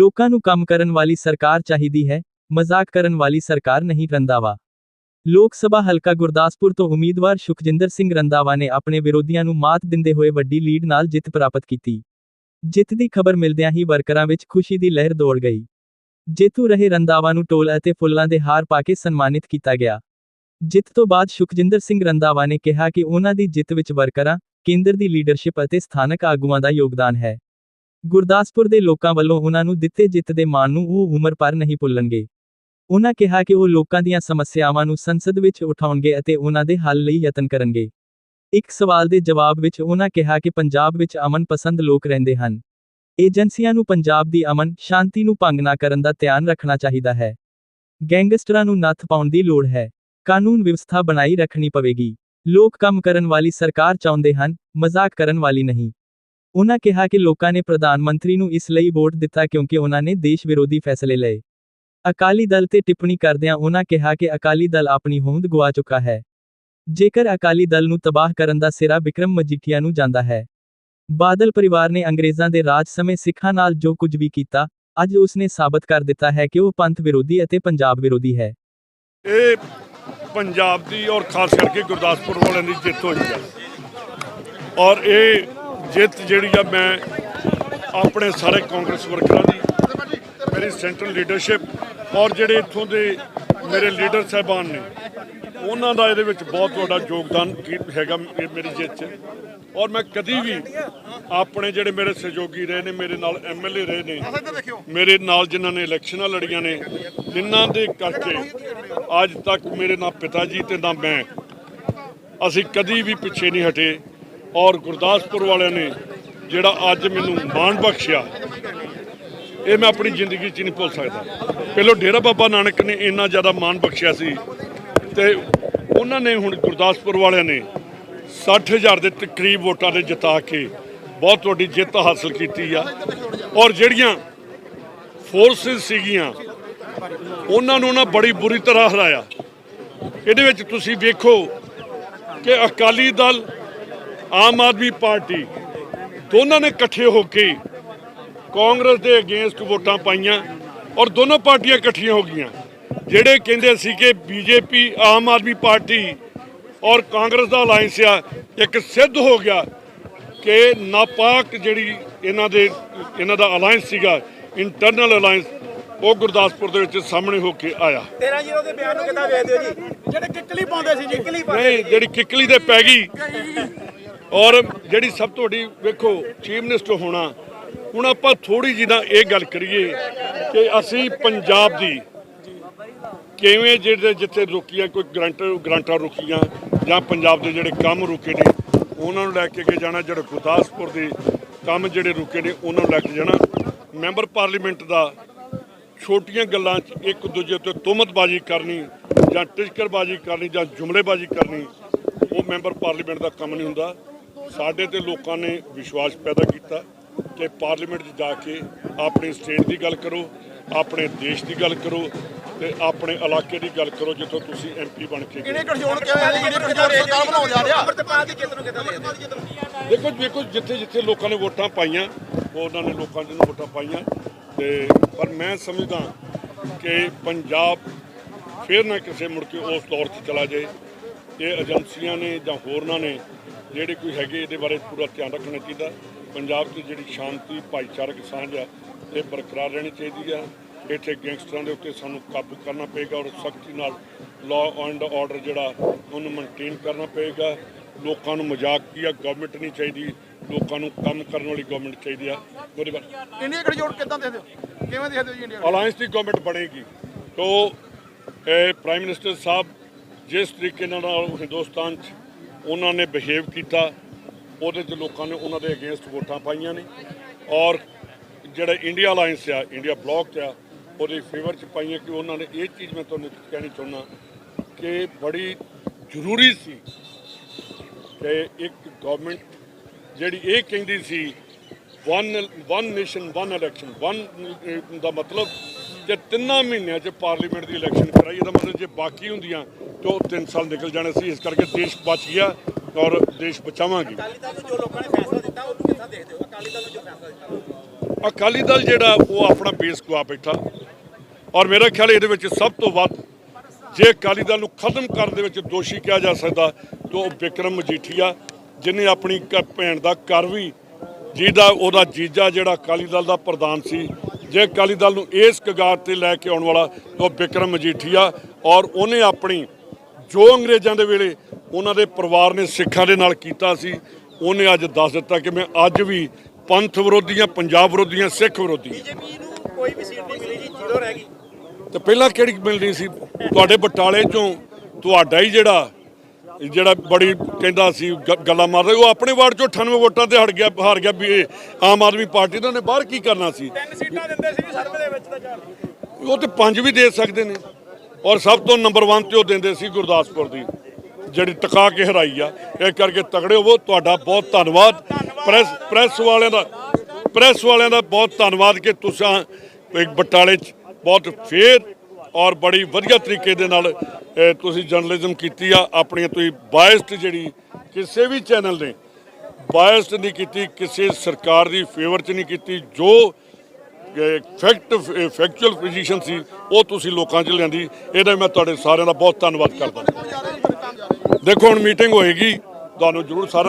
ਲੋਕਾਂ ਨੂੰ ਕੰਮ ਕਰਨ ਵਾਲੀ ਸਰਕਾਰ ਚਾਹੀਦੀ ਹੈ, ਮਜ਼ਾਕ ਕਰਨ ਵਾਲੀ ਸਰਕਾਰ ਨਹੀਂ ਰੰਦਾਵਾ ਲੋਕ ਸਭਾ ਹਲਕਾ ਗੁਰਦਾਸਪੁਰ ਤੋਂ ਉਮੀਦਵਾਰ ਸੁਖਜਿੰਦਰ ਸਿੰਘ ਰੰਦਾਵਾ ਨੇ ਆਪਣੇ ਵਿਰੋਧੀਆਂ ਨੂੰ ਮਾਤ ਦਿੰਦੇ ਹੋਏ ਵੱਡੀ ਲੀਡ ਨਾਲ ਜਿੱਤ ਪ੍ਰਾਪਤ ਕੀਤੀ। ਜਿੱਤ ਦੀ ਖਬਰ ਮਿਲਦਿਆਂ ਹੀ ਵਰਕਰਾਂ ਵਿੱਚ ਖੁਸ਼ੀ ਦੀ ਲਹਿਰ ਦੌੜ ਗਈ। ਜੇਤੂ ਰਹੇ ਰੰਦਾਵਾ ਨੂੰ ਟੋਲ ਅਤੇ ਫੁੱਲਾਂ ਦੇ ਹਾਰ ਪਾ ਕੇ ਸਨਮਾਨਿਤ ਕੀਤਾ ਗਿਆ। ਜਿੱਤ ਤੋਂ ਬਾਅਦ ਸੁਖਜਿੰਦਰ ਸਿੰਘ ਰੰਦਾਵਾ ਨੇ ਕਿਹਾ ਕਿ ਉਹਨਾਂ ਦੀ ਜਿੱਤ ਵਿੱਚ ਵਰਕਰਾਂ, ਕੇਂਦਰ ਦੀ ਲੀਡਰਸ਼ਿਪ ਅਤੇ ਸਥਾਨਕ ਆਗੂਆਂ ਦਾ ਯੋਗਦਾਨ ਹੈ। ਗੁਰਦਾਸਪੁਰ ਦੇ ਲੋਕਾਂ ਵੱਲੋਂ ਉਹਨਾਂ ਨੂੰ ਦਿੱਤੇ ਜਿੱਤ ਦੇ ਮਾਣ ਨੂੰ ਉਹ ਉਮਰ ਭਰ ਨਹੀਂ ਭੁੱਲਣਗੇ। ਉਹਨਾਂ ਕਿਹਾ ਕਿ ਉਹ ਲੋਕਾਂ ਦੀਆਂ ਸਮੱਸਿਆਵਾਂ ਨੂੰ ਸੰਸਦ ਵਿੱਚ ਉਠਾਉਣਗੇ ਅਤੇ ਉਹਨਾਂ ਦੇ ਹੱਲ ਲਈ ਯਤਨ ਕਰਨਗੇ। ਇੱਕ ਸਵਾਲ ਦੇ ਜਵਾਬ ਵਿੱਚ ਉਹਨਾਂ ਕਿਹਾ ਕਿ ਪੰਜਾਬ ਵਿੱਚ ਅਮਨ ਪਸੰਦ ਲੋਕ ਰਹਿੰਦੇ ਹਨ। ਏਜੰਸੀਆਂ ਨੂੰ ਪੰਜਾਬ ਦੀ ਅਮਨ, ਸ਼ਾਂਤੀ ਨੂੰ ਭੰਗ ਨਾ ਕਰਨ ਦਾ ਧਿਆਨ ਰੱਖਣਾ ਚਾਹੀਦਾ ਹੈ। ਗੈਂਗਸਟਰਾਂ ਨੂੰ ਨੱਥ ਪਾਉਣ ਦੀ ਲੋੜ ਹੈ। ਕਾਨੂੰਨ ਵਿਵਸਥਾ ਬਣਾਈ ਰੱਖਣੀ ਪਵੇਗੀ। ਲੋਕ ਕੰਮ ਕਰਨ ਵਾਲੀ ਸਰਕਾਰ ਚਾਹੁੰਦੇ ਹਨ, ਮਜ਼ਾਕ ਕਰਨ ਵਾਲੀ ਨਹੀਂ। ਉਹਨਾਂ ਕਿਹਾ ਕਿ ਲੋਕਾਂ ਨੇ ਪ੍ਰਧਾਨ ਮੰਤਰੀ ਨੂੰ ਇਸ ਲਈ ਵੋਟ ਦਿੱਤਾ ਕਿਉਂਕਿ ਉਹਨਾਂ ਨੇ ਦੇਸ਼ ਵਿਰੋਧੀ ਫੈਸਲੇ ਲਏ। ਅਕਾਲੀ ਦਲ ਤੇ ਟਿੱਪਣੀ ਕਰਦਿਆਂ ਉਹਨਾਂ ਕਿਹਾ ਕਿ ਅਕਾਲੀ ਦਲ ਆਪਣੀ ਹੋਂਦ ਗਵਾ ਚੁੱਕਾ ਹੈ। ਜੇਕਰ ਅਕਾਲੀ ਦਲ ਨੂੰ ਤਬਾਹ ਕਰਨ ਦਾ ਸਿਰਾ ਵਿਕਰਮ ਮਜੀਠੀਆ ਨੂੰ ਜਾਂਦਾ ਹੈ। ਬਾਦਲ ਪਰਿਵਾਰ ਨੇ ਅੰਗਰੇਜ਼ਾਂ ਦੇ ਰਾਜ ਸਮੇਂ ਸਿੱਖਾਂ ਨਾਲ ਜੋ ਕੁਝ ਵੀ ਕੀਤਾ, ਅੱਜ ਉਸਨੇ ਸਾਬਤ ਕਰ ਦਿੱਤਾ ਹੈ ਕਿ ਉਹ ਪੰਥ ਵਿਰੋਧੀ ਅਤੇ ਪੰਜਾਬ ਵਿਰੋਧੀ ਹੈ। ਇਹ ਪੰਜਾਬ ਦੀ ਔਰ ਖਾਸ ਕਰਕੇ ਗੁਰਦਾਸਪੁਰ ਵਾਲਿਆਂ ਦੀ ਜਿੱਤ ਹੋਈ ਹੈ। ਔਰ ਇਹ ਜਿੱਤ ਜਿਹੜੀ ਆ ਮੈਂ ਆਪਣੇ ਸਾਰੇ ਕਾਂਗਰਸ ਵਰਕਰਾਂ ਦੀ, ਮੇਰੀ ਸੈਂਟਰਲ ਲੀਡਰਸ਼ਿਪ ਔਰ ਜਿਹੜੇ ਇੱਥੋਂ ਦੇ ਮੇਰੇ ਲੀਡਰ ਸਾਹਿਬਾਨ ਨੇ, ਉਹਨਾਂ ਦਾ ਇਹਦੇ ਵਿੱਚ ਬਹੁਤ ਵੱਡਾ ਯੋਗਦਾਨ ਕੀ- ਹੈਗਾ ਮੇਰੀ ਜਿੱਤ 'ਚ। ਔਰ ਮੈਂ ਕਦੀ ਵੀ ਆਪਣੇ ਜਿਹੜੇ ਮੇਰੇ ਸਹਿਯੋਗੀ ਰਹੇ ਨੇ, ਮੇਰੇ ਨਾਲ ਐਮਐਲਏ ਰਹੇ ਨੇ, ਮੇਰੇ ਨਾਲ ਜਿਨ੍ਹਾਂ ਨੇ ਇਲੈਕਸ਼ਨਾਂ ਲੜੀਆਂ ਨੇ ਜਿਨ੍ਹਾਂ ਦੇ ਕਰਕੇ ਅੱਜ ਤੱਕ ਮੇਰੇ ਨਾ ਪਿਤਾ ਜੀ ਤੇ ਨਾ ਮੈਂ ਅਸੀਂ ਕਦੀ ਵੀ ਪਿੱਛੇ ਨਹੀਂ ਹਟੇ। ਔਰ ਗੁਰਦਾਸਪੁਰ ਵਾਲਿਆਂ ਨੇ ਜਿਹੜਾ ਅੱਜ ਮੈਨੂੰ ਮਾਣ ਬਖਸ਼ਿਆ, ਇਹ ਮੈਂ ਆਪਣੀ ਜ਼ਿੰਦਗੀ 'ਚ ਨਹੀਂ ਭੁੱਲ ਸਕਦਾ। ਪਹਿਲਾਂ ਡੇਰਾ ਬਾਬਾ ਨਾਨਕ ਨੇ ਇੰਨਾ ਜ਼ਿਆਦਾ ਮਾਣ ਬਖਸ਼ਿਆ ਸੀ ਤੇ ਉਹਨਾਂ ਨੇ ਹੁਣ ਗੁਰਦਾਸਪੁਰ ਵਾਲਿਆਂ ਨੇ 60000 ਦੇ ਤਕਰੀਬ ਵੋਟਾਂ ਦੇ ਜਿਤਾ ਕੇ ਬਹੁਤ ਵੱਡੀ ਜਿੱਤ ਹਾਸਲ ਕੀਤੀ ਆ। ਔਰ ਜਿਹੜੀਆਂ ਫੋਰਸਸ ਸੀਗੀਆਂ, ਉਹਨਾਂ ਨੂੰ ਨਾ ਬੜੀ ਬੁਰੀ ਤਰ੍ਹਾਂ ਹਰਾਇਆ। ਇਹਦੇ ਵਿੱਚ ਤੁਸੀਂ ਵੇਖੋ ਕਿ ਅਕਾਲੀ ਦਲ ਆਮ ਆਦਮੀ ਪਾਰਟੀ ਦੋਨਾਂ ਨੇ ਇਕੱਠੇ ਹੋ ਕੇ ਕਾਂਗਰਸ ਦੇ ਅਗੇਂਸਟ ਵੋਟਾਂ ਪਾਈਆਂ ਔਰ ਦੋਨੋਂ ਪਾਰਟੀਆਂ ਇਕੱਠੀਆਂ ਹੋ ਗਈਆਂ ਜਿਹੜੇ ਕਹਿੰਦੇ ਸੀ ਕਿ ਬੀਜੇਪੀ ਆਮ ਆਦਮੀ ਪਾਰਟੀ ਔਰ ਕਾਂਗਰਸ ਦਾ ਅਲਾਈਅੰਸ ਆ ਇੱਕ ਸਿੱਧ ਹੋ ਗਿਆ ਕਿ ਨਾਪਾਕ ਜਿਹੜੀ ਇਹਨਾਂ ਦੇ ਇਹਨਾਂ ਦਾ ਅਲਾਈਅੰਸ ਸੀਗਾ ਇੰਟਰਨਲ ਅਲਾਈਅੰਸ ਉਹ ਗੁਰਦਾਸਪੁਰ ਦੇ ਵਿੱਚ ਸਾਹਮਣੇ ਹੋ ਕੇ ਆਇਆ। 13 ਜ਼ੀਰੋ ਦੇ ਬਿਆਨ ਨੂੰ ਕਿੱਦਾਂ ਵੇਖਦੇ ਹੋ ਜੀ? ਜਿਹੜੇ ਕਿੱਕਲੀ ਪਾਉਂਦੇ ਸੀ ਜੀ ਕਿੱਕਲੀ ਨਹੀਂ ਜਿਹੜੀ ਕਿੱਕਲੀ ਤੇ ਪੈ ਗਈ। ਔਰ ਜਿਹੜੀ ਸਭ ਤੋਂ ਵੱਡੀ ਵੇਖੋ, ਚੀਫ ਮਿਨਿਸਟਰ ਹੋਣਾ, ਹੁਣ ਆਪਾਂ ਥੋੜੀ ਜਿਹੀ ਨਾ ਇਹ ਗੱਲ ਕਰੀਏ ਕਿ ਅਸੀਂ ਪੰਜਾਬ ਦੀ ਕਿਵੇਂ ਜਿਹੜੇ ਜਿੱਥੇ ਰੁਕੀਆਂ ਕੋਈ ਗਰੰਟਰ ਗਰੰਟਾਂ ਰੁਕੀਆਂ ਜਾਂ ਪੰਜਾਬ ਦੇ ਜਿਹੜੇ ਕੰਮ ਰੁਕੇ ਨੇ, ਉਹਨਾਂ ਨੂੰ ਲੈ ਕੇ ਅੱਗੇ ਜਾਣਾ, ਜਿਹੜੇ ਗੁਰਦਾਸਪੁਰ ਦੇ ਕੰਮ ਜਿਹੜੇ ਰੁਕੇ ਨੇ, ਉਹਨਾਂ ਨੂੰ ਲੈ ਕੇ ਜਾਣਾ। ਮੈਂਬਰ ਪਾਰਲੀਮੈਂਟ ਦਾ ਛੋਟੀਆਂ ਗੱਲਾਂ 'ਚ ਇੱਕ ਦੂਜੇ ਉੱਤੇ ਤੁਹਮਤਬਾਜ਼ੀ ਕਰਨੀ ਜਾਂ ਟਿਚਕਰਬਾਜ਼ੀ ਕਰਨੀ ਜਾਂ ਜੁਮਲੇਬਾਜ਼ੀ ਕਰਨੀ, ਉਹ ਮੈਂਬਰ ਪਾਰਲੀਮੈਂਟ ਦਾ ਕੰਮ ਨਹੀਂ ਹੁੰਦਾ। ਸਾਡੇ ਤੇ ਲੋਕਾਂ ਨੇ ਵਿਸ਼ਵਾਸ ਪੈਦਾ ਕੀਤਾ ਕਿ ਪਾਰਲੀਮੈਂਟ 'ਚ ਜਾ ਕੇ ਆਪਣੀ ਸਟੇਟ ਦੀ ਗੱਲ ਕਰੋ ਆਪਣੇ ਦੇਸ਼ ਦੀ ਗੱਲ ਕਰੋ ਤੇ ਆਪਣੇ ਇਲਾਕੇ ਦੀ ਗੱਲ ਕਰੋ ਜਿੱਥੋਂ ਤੁਸੀਂ ਐਮਪੀ ਬਣ ਕੇ ਇਹਨੇ ਗਠਜੋੜ ਕਿਵੇਂ ਹੈ ਜਿਹੜੀ ਗਠਜੋੜ ਸਰਕਾਰ ਬਣਾਉਣ ਜਾ ਰਿਹਾ ਅਮਰਤਪਾਲ ਦੀ ਜਿੱਤ ਨੂੰ ਕਿੱਦਾਂ ਵੇਖਦੇ ਹੋ ਦੇਖੋ ਦੇਖੋ ਜਿੱਥੇ ਜਿੱਥੇ ਲੋਕਾਂ ਨੇ ਵੋਟਾਂ ਪਾਈਆਂ ਉਹ ਉਹਨਾਂ ਨੇ ਲੋਕਾਂ ਜਿਹਨੂੰ ਵੋਟਾਂ ਪਾਈਆਂ ਤੇ ਪਰ ਮੈਂ ਸਮਝਦਾ ਕਿ ਪੰਜਾਬ ਫੇਰ ਨਾ ਕਿਸੇ ਮੁੜ ਕੇ ਉਸ ਦੌਰ 'ਚ ਚਲਾ ਜਾਏ। ਇਹ ਏਜੰਸੀਆਂ ਨੇ ਜਾਂ ਹੋਰਨਾਂ ਨੇ ਜਿਹੜੇ ਕੋਈ ਹੈਗੇ ਇਹਦੇ ਬਾਰੇ ਪੂਰਾ ਧਿਆਨ ਰੱਖਣਾ ਚਾਹੀਦਾ। ਪੰਜਾਬ 'ਚ ਜਿਹੜੀ ਸ਼ਾਂਤੀ ਭਾਈਚਾਰਕ ਸਾਂਝ ਆ ਇਹ ਬਰਕਰਾਰ ਰਹਿਣੀ ਚਾਹੀਦੀ ਆ। ਇੱਥੇ ਗੈਂਗਸਟਰਾਂ ਦੇ ਉੱਤੇ ਸਾਨੂੰ ਕਾਬੂ ਕਰਨਾ ਪਏਗਾ ਔਰ ਸਖਤੀ ਨਾਲ ਲਾਅ ਐਂਡ ਆਰਡਰ ਜਿਹੜਾ ਉਹਨੂੰ ਮੇਨਟੇਨ ਕਰਨਾ ਪਏਗਾ। ਲੋਕਾਂ ਨੂੰ ਮਜ਼ਾਕ ਕੀ ਆ ਗਵਰਨਮੈਂਟ ਨਹੀਂ ਚਾਹੀਦੀ। ਲੋਕਾਂ ਨੂੰ ਕੰਮ ਕਰਨ ਵਾਲੀ ਗਵਰਨਮੈਂਟ ਚਾਹੀਦੀ ਆ। ਉਹਦੇ ਬਾਰੇ ਇੰਡੀਆ ਗਠਜੋੜ ਕਿੱਦਾਂ ਦੇਖਦੇ ਹੋ ਕਿਵੇਂ ਦੇਖਦੇ ਹੋ ਜੀ ਇੰਡੀਆ ਅਲਾਈਅੰਸ ਦੀ ਗਵਰਨਮੈਂਟ ਬਣੇਗੀ। ਤੋ ਇਹ ਪ੍ਰਾਈਮ ਮਿਨਿਸਟਰ ਸਾਹਿਬ ਜਿਸ ਤਰੀਕੇ ਨਾਲ ਹਿੰਦੁਸਤਾਨ 'ਚ ਉਹਨਾਂ ਨੇ ਬਿਹੇਵ ਕੀਤਾ, ਉਹਦੇ 'ਚ ਲੋਕਾਂ ਨੇ ਉਹਨਾਂ ਦੇ ਅਗੇਂਸਟ ਵੋਟਾਂ ਪਾਈਆਂ ਨੇ। ਔਰ ਜਿਹੜਾ ਇੰਡੀਆ ਅਲਾਈਅੰਸ ਆ ਇੰਡੀਆ ਬਲੌਕ ਆ, ਉਹਦੇ ਫੇਵਰ 'ਚ ਪਾਈਆਂ ਕਿ ਉਹਨਾਂ ਨੇ ਇਹ ਚੀਜ਼ ਮੈਂ ਤੁਹਾਨੂੰ ਕਹਿਣੀ ਚਾਹੁੰਦਾ ਕਿ ਬੜੀ ਜ਼ਰੂਰੀ ਸੀ ਕਿ ਇੱਕ ਗਵਰਨਮੈਂਟ ਜਿਹੜੀ ਇਹ ਕਹਿੰਦੀ ਸੀ one one nation one election one ਦਾ ਮਤਲਬ ਜੇ ਤਿੰਨਾਂ ਮਹੀਨਿਆਂ 'ਚ ਪਾਰਲੀਮੈਂਟ ਦੀ ਇਲੈਕਸ਼ਨ ਕਰਾਈ, ਇਹਦਾ ਮਤਲਬ ਜੇ ਬਾਕੀ ਹੁੰਦੀਆਂ ਤਾਂ ਉਹ 3 ਸਾਲ ਨਿਕਲ ਜਾਣੇ ਸੀ ਇਸ ਕਰਕੇ ਦੇਸ਼ ਬਚ ਗਿਆ ਔਰ ਦੇਸ਼ ਬਚਾਵਾਂਗੇ। ਅਕਾਲੀ ਦਲ ਨੂੰ ਜੋ ਲੋਕਾਂ ਨੇ ਫੈਸਲਾ ਦਿੱਤਾ ਉਹਨੂੰ ਕਿੱਦਾਂ ਦੇਖਦੇ ਹੋ? ਅਕਾਲੀ ਦਲ ਨੂੰ ਜੋ ਫੈਸਲਾ ਦਿੱਤਾ। ਅਕਾਲੀ ਦਲ ਜਿਹੜਾ ਉਹ ਆਪਣਾ ਬੇਸ ਗਵਾ ਬੈਠਾ। ਔਰ ਮੇਰਾ ਖਿਆਲ ਇਹਦੇ ਵਿੱਚ ਸਭ ਤੋਂ ਵੱਧ ਜੇ ਅਕਾਲੀ ਦਲ ਨੂੰ ਖਤਮ ਕਰਨ ਦੇ ਵਿੱਚ ਦੋਸ਼ੀ ਕਿਹਾ ਜਾ ਸਕਦਾ ਤਾਂ ਉਹ ਵਿਕਰਮ ਮਜੀਠੀਆ ਜਿਨੇ ਆਪਣੀ ਭੈਣ ਦਾ ਘਰ ਵੀ ਜਿਹਦਾ ਉਹਦਾ ਜੀਜਾ ਜਿਹੜਾ ਅਕਾਲੀ ਦਲ ਦਾ ਪ੍ਰਧਾਨ ਸੀ ਜੇ ਅਕਾਲੀ ਦਲ ਨੂੰ ਇਸ ਕਗਾਰ ਤੇ ਲੈ ਕੇ ਆਉਣ ਵਾਲਾ ਉਹ ਵਿਕਰਮ ਮਜੀਠੀਆ ਔਰ ਉਹਨੇ ਆਪਣੀ ਜੋ ਅੰਗਰੇਜ਼ਾਂ ਦੇ ਵੇਲੇ ਉਹਨਾਂ ਦੇ ਪਰਿਵਾਰ ਨੇ ਸਿੱਖਾਂ ਦੇ ਨਾਲ ਕੀਤਾ ਸੀ ਉਹਨੇ ਅੱਜ ਦੱਸ ਦਿੱਤਾ ਕਿ ਮੈਂ ਅੱਜ ਵੀ ਪੰਥ ਵਿਰੋਧੀਆਂ ਪੰਜਾਬ ਵਿਰੋਧੀਆਂ ਸਿੱਖ ਵਿਰੋਧੀ ਬੀਜੇਪੀ ਨੂੰ ਕੋਈ ਵੀ ਸੀਟ ਨਹੀਂ ਮਿਲੀ ਜੀ ਜ਼ੀਰੋ ਰਹਿ ਗਈ। ਤੇ ਪਹਿਲਾਂ ਕਿਹੜੀ ਮਿਲਣੀ ਸੀ? ਤੁਹਾਡੇ ਬਟਾਲੇ ਚੋਂ ਤੁਹਾਡਾ ਹੀ ਜਿਹੜਾ ਜਿਹੜਾ ਬੜੀ ਕਹਿੰਦਾ ਸੀ ਗੱਲਾਂ ਮਾਰਦਾ ਉਹ ਆਪਣੇ ਵਾਰਡ ਚੋਂ 98 ਵੋਟਾਂ ਤੇ ਹਟ ਗਿਆ ਹਾਰ ਗਿਆ ਵੀ ਇਹ ਆਮ ਆਦਮੀ ਪਾਰਟੀ ਦਾ ਨੇ ਬਾਹਰ ਕੀ ਕਰਨਾ ਸੀ? ਤਿੰਨ ਸੀਟਾਂ ਦਿੰਦੇ ਸੀ ਸਰਵੇ ਦੇ ਵਿੱਚ ਤਾਂ ਚਾਰ ਉਹ ਤੇ ਪੰਜ ਵੀ ਦੇ ਸਕਦੇ ਨੇ। ਔਰ ਸਭ ਤੋਂ ਨੰਬਰ 1 ਤੇ ਉਹ ਦਿੰਦੇ ਸੀ ਗੁਰਦਾਸਪੁਰ ਦੀ, ਜਿਹੜੀ ਟਿਕਾ ਕੇ ਹਰਾਈ ਆ। ਇਹ ਕਰਕੇ ਤਗੜੇ ਹੋਵੋ, ਤੁਹਾਡਾ ਬਹੁਤ ਧੰਨਵਾਦ। ਪ੍ਰੈਸ ਪ੍ਰੈਸ ਵਾਲਿਆਂ ਦਾ ਪ੍ਰੈਸ ਵਾਲਿਆਂ ਦਾ ਬਹੁਤ ਧੰਨਵਾਦ ਕਿ ਤੁਸੀਂ ਇੱਕ ਬਟਾਲੇ 'ਚ ਬਹੁਤ ਫੇਰ ਔਰ ਬੜੀ ਵਧੀਆ ਤਰੀਕੇ ਦੇ ਨਾਲ ਤੁਸੀਂ ਜਰਨਲਿਜ਼ਮ ਕੀਤੀ ਆ। ਆਪਣੀ ਤੁਸੀਂ ਬਾਇਸਡ ਜਿਹੜੀ ਕਿਸੇ ਵੀ ਚੈਨਲ ਨੇ ਬਾਇਸਡ ਨਹੀਂ ਕੀਤੀ, ਕਿਸੇ ਸਰਕਾਰ ਦੀ ਫੇਵਰ 'ਚ ਨਹੀਂ ਕੀਤੀ। ਜੋ ਫੈਕਟ ਫੈਕਚੁਅਲ ਪੋਜੀਸ਼ਨ ਸੀ, ਉਹ ਤੁਸੀਂ ਲੋਕਾਂ 'ਚ ਲਿਆਂਦੀ। ਇਹਦਾ ਮੈਂ ਤੁਹਾਡੇ ਸਾਰਿਆਂ ਦਾ ਬਹੁਤ ਧੰਨਵਾਦ ਕਰਦਾ। ਦੇਖੋ, ਹੁਣ ਮੀਟਿੰਗ ਹੋਏਗੀ। ਤੁਹਾਨੂੰ ਜ਼ਰੂਰ ਸਾਰਾ